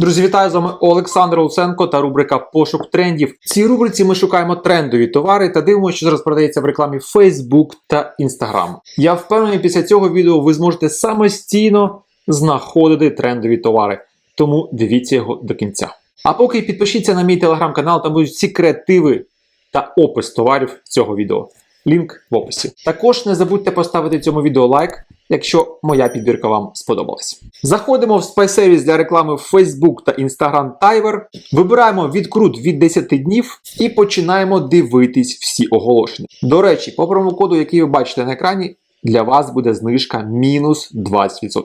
Друзі, вітаю з вами Олександр Олсенко та рубрика Пошук трендів. В цій рубриці ми шукаємо трендові товари та дивимося, що зараз продається в рекламі Facebook та Instagram. Я впевнений, після цього відео ви зможете самостійно знаходити трендові товари. Тому дивіться його до кінця. А поки підпишіться на мій телеграм-канал, там будуть всі креативи та опис товарів цього відео. Лінк в описі. Також не забудьте поставити цьому відео лайк, якщо моя підбірка вам сподобалась. Заходимо в спайсервіс для реклами в Facebook та Instagram Tiver, вибираємо відкрут від 10 днів і починаємо дивитись всі оголошення. До речі, по промокоду, який ви бачите на екрані, для вас буде знижка мінус 20%.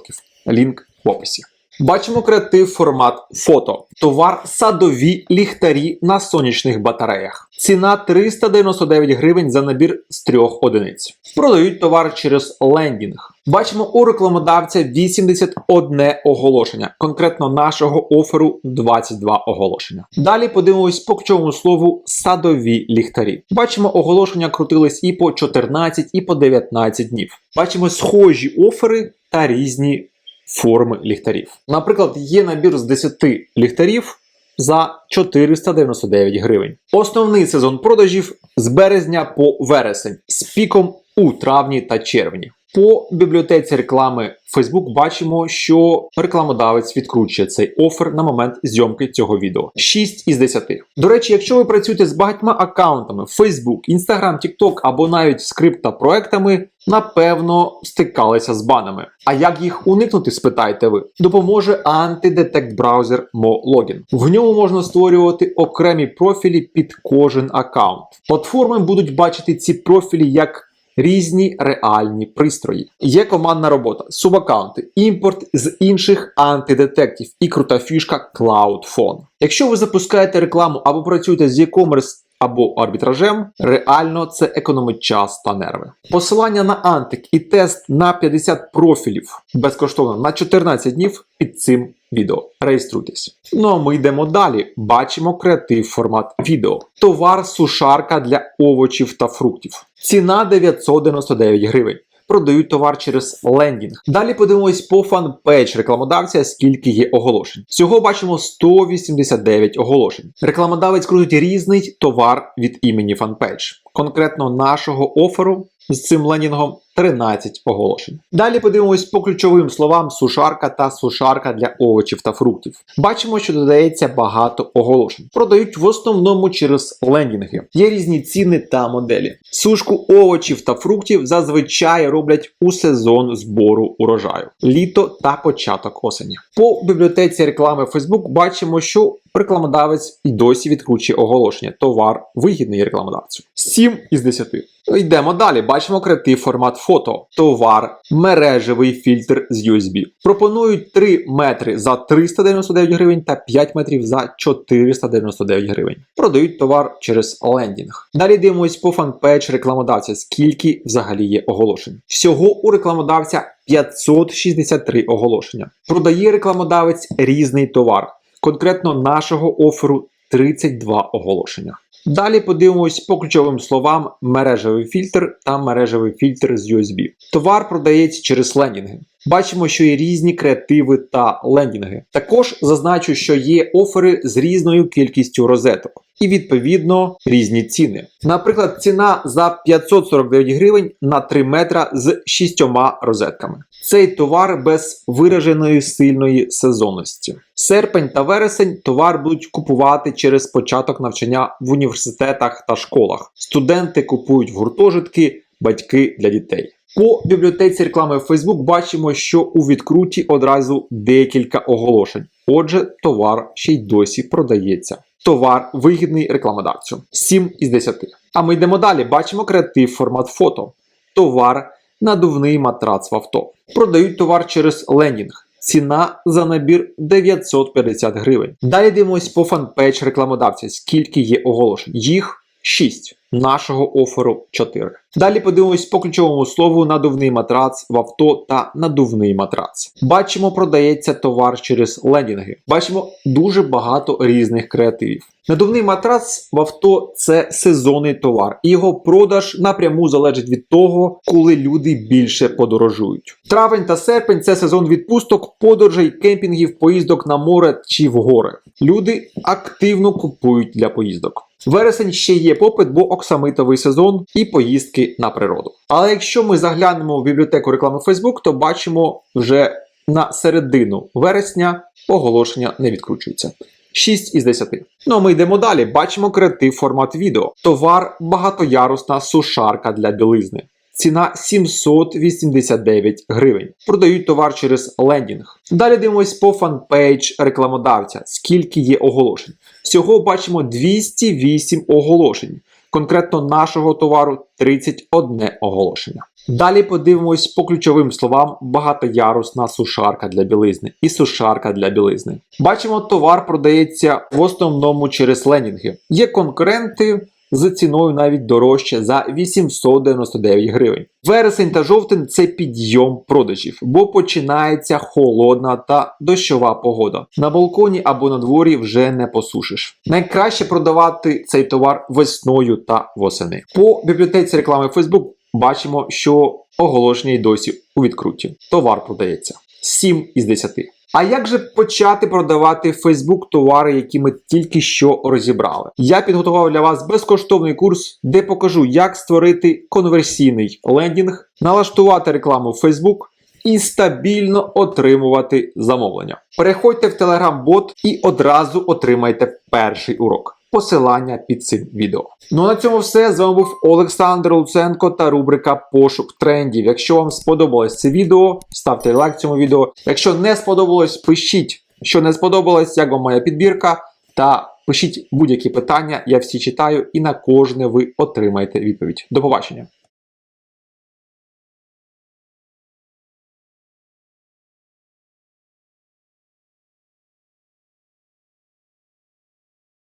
Лінк в описі. Бачимо креатив формат фото. Товар садові ліхтарі на сонячних батареях. Ціна 399 гривень за набір з трьох одиниць. Продають товар через лендінг. Бачимо у рекламодавця 81 оголошення, конкретно нашого оферу 22 оголошення. Далі подивимось по ключовому слову садові ліхтарі. Бачимо, оголошення крутились і по 14, і по 19 днів. Бачимо схожі офери та різні форми ліхтарів. Наприклад, є набір з 10 ліхтарів за 499 гривень. Основний сезон продажів з березня по вересень з піком у травні та червні. По бібліотеці реклами Facebook бачимо, що рекламодавець відкручує цей офер на момент зйомки цього відео. 6 із 10. До речі, якщо ви працюєте з багатьма аккаунтами Facebook, Instagram, TikTok або навіть з криптопроектами, напевно стикалися з банами. А як їх уникнути, спитаєте ви? Допоможе антидетект браузер MoLogin. В ньому можна створювати окремі профілі під кожен аккаунт. Платформи будуть бачити ці профілі як різні реальні пристрої. Є командна робота, субаккаунти, імпорт з інших антидетектів і крута фішка CloudPhone. Якщо ви запускаєте рекламу або працюєте з e-commerce або арбітражем, реально це економить час та нерви. Посилання на антик і тест на 50 профілів безкоштовно на 14 днів під цим відео. Реєструйтесь. Ну а ми йдемо далі. Бачимо креатив формат відео. Товар сушарка для овочів та фруктів. Ціна 999 гривень. Продають товар через лендінг. Далі подивимось по фанпейдж рекламодавця, скільки є оголошень. Всього бачимо 189 оголошень. Рекламодавець крутить різний товар від імені фанпейдж. Конкретно нашого оферу з цим лендінгом 13 оголошень. Далі подивимось по ключовим словам сушарка та сушарка для овочів та фруктів. Бачимо, що додається багато оголошень. Продають в основному через лендінги. Є різні ціни та моделі. Сушку овочів та фруктів зазвичай роблять у сезон збору урожаю, літо та початок осені. По бібліотеці реклами Facebook бачимо, що рекламодавець і досі відкручує оголошення. Товар вигідний рекламодавцю. 7 із 10. Йдемо далі. Бачимо креатив формат фото. Товар, мережевий фільтр з USB. Пропонують 3 метри за 399 гривень та 5 метрів за 499 гривень. Продають товар через лендінг. Далі дивимось по фанпейдж рекламодавця, скільки взагалі є оголошень. Всього у рекламодавця 563 оголошення. Продає рекламодавець різний товар. Конкретно нашого оферу 32 оголошення. Далі подивимось по ключовим словам мережевий фільтр та мережевий фільтр з USB. Товар продається через лендінги. Бачимо, що є різні креативи та лендінги. Також зазначу, що є офери з різною кількістю розеток. І відповідно різні ціни. Наприклад, ціна за 549 гривень на 3 метра з 6 розетками. Цей товар без вираженої сильної сезонності. Серпень та вересень товар будуть купувати через початок навчання в університетах та школах. Студенти купують гуртожитки, батьки для дітей. По бібліотеці реклами Facebook бачимо, що у відкруті одразу декілька оголошень. Отже, товар ще й досі продається. Товар вигідний рекламодавцю. 7 із 10. А ми йдемо далі. Бачимо креатив формат фото. Товар надувний матрац в авто. Продають товар через лендінг. Ціна за набір 950 гривень. Далі дивимось по фанпейдж рекламодавця, скільки є оголошень. Їх 6. Нашого оферу 4. Далі подивимось по ключовому слову надувний матрац в авто та надувний матрац. Бачимо, продається товар через лендінги. Бачимо дуже багато різних креативів. Надувний матрац в авто це сезонний товар, і його продаж напряму залежить від того, коли люди більше подорожують. Травень та серпень це сезон відпусток, подорожей, кемпінгів, поїздок на море чи в гори. Люди активно купують для поїздок. Вересень ще є попит, бо оксамитовий сезон і поїздки на природу. Але якщо ми заглянемо в бібліотеку реклами Facebook, то бачимо вже на середину вересня оголошення не відкручується. 6 із 10. Ну а ми йдемо далі. Бачимо креатив формат відео. Товар багатоярусна сушарка для білизни. Ціна 789 гривень. Продають товар через лендінг. Далі дивимось по фанпейдж рекламодавця, скільки є оголошень. Всього бачимо 208 оголошень. Конкретно нашого товару 31 оголошення. Далі подивимось по ключовим словам багатоярусна сушарка для білизни і сушарка для білизни. Бачимо, товар продається в основному через ленінги. Є конкуренти з ціною навіть дорожче за 899 гривень. Вересень та жовтень це підйом продажів, бо починається холодна та дощова погода. На балконі або на дворі вже не посушиш. Найкраще продавати цей товар весною та восени. По бібліотеці реклами Facebook бачимо, що оголошення й досі у відкруті. Товар продається 7 із 10. А як же почати продавати в Facebook товари, які ми тільки що розібрали? Я підготував для вас безкоштовний курс, де покажу, як створити конверсійний лендінг, налаштувати рекламу в Facebook і стабільно отримувати замовлення. Переходьте в Telegram-бот і одразу отримайте перший урок. Посилання під цим відео. Ну на цьому все. З вами був Олександр Луценко та рубрика Пошук трендів. Якщо вам сподобалось це відео, ставте лайк цьому відео. Якщо не сподобалось, пишіть, що не сподобалось, як вам моя підбірка, та пишіть будь-які питання, я всі читаю, і на кожне ви отримаєте відповідь. До побачення!